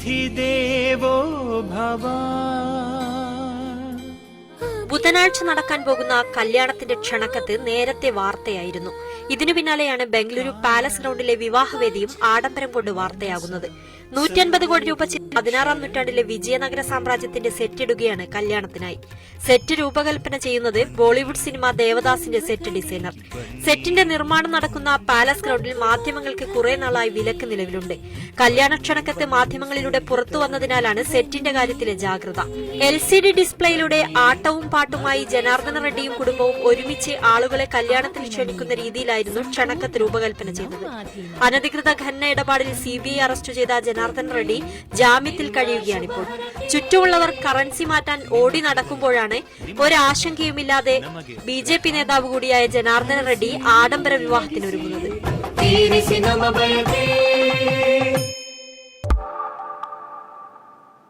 তিথি দেব ভবা। ബുധനാഴ്ച നടക്കാൻ പോകുന്ന കല്യാണത്തിന്റെ ക്ഷണക്കത്ത് നേരത്തെ വാർത്തയായിരുന്നു. ഇതിനു പിന്നാലെയാണ് ബംഗളൂരു പാലസ് ഗ്രൗണ്ടിലെ വിവാഹവേദിയും ആഡംബരം കൊണ്ട് വാർത്തയാകുന്നത്. നൂറ്റൻപത് കോടി രൂപ പതിനാറാം നൂറ്റാണ്ടിലെ വിജയനഗര സാമ്രാജ്യത്തിന്റെ സെറ്റിടുകയാണ് കല്യാണത്തിനായി. സെറ്റ് രൂപകൽപ്പന ചെയ്യുന്നത് ബോളിവുഡ് സിനിമ ദേവദാസിന്റെ സെറ്റ് ഡിസൈനർ. സെറ്റിന്റെ നിർമ്മാണം നടക്കുന്ന പാലസ് ഗ്രൗണ്ടിൽ മാധ്യമങ്ങൾക്ക് കുറെ നാളായി വിലക്ക് നിലവിലുണ്ട്. കല്യാണ ക്ഷണക്കത്ത് മാധ്യമങ്ങളിലൂടെ പുറത്തു വന്നതിനാലാണ് സെറ്റിന്റെ കാര്യത്തിലെ ജാഗ്രത. എൽ സി ഡി ഡിസ്പ്ലേയിലൂടെ ആട്ടവും പാട്ടുമായി ജനാർദ്ദന റെഡ്ഡിയും കുടുംബവും ഒരുമിച്ച് ആളുകളെ കല്യാണത്തിൽ ക്ഷണിക്കുന്ന രീതിയിലായിരുന്നു ക്ഷണക്കത്ത് രൂപകൽപ്പന ചെയ്തത്. അനധികൃത ഖനന ഇടപാടിൽ സി ബി ഐ അറസ്റ്റ് ചെയ്ത ജനാർദ്ദൻ റെഡ്ഡി ജാമ്യത്തിൽ കഴിയുകയാണിപ്പോൾ. ചുറ്റുമുള്ളവർ കറൻസി മാറ്റാൻ ഓടി നടക്കുമ്പോഴാണ് ഒരാശങ്കയുമില്ലാതെ ബി ജെ പി നേതാവ് കൂടിയായ ജനാർദ്ദന റെഡ്ഡി ആഡംബര വിവാഹത്തിനൊരുങ്ങുന്നത്.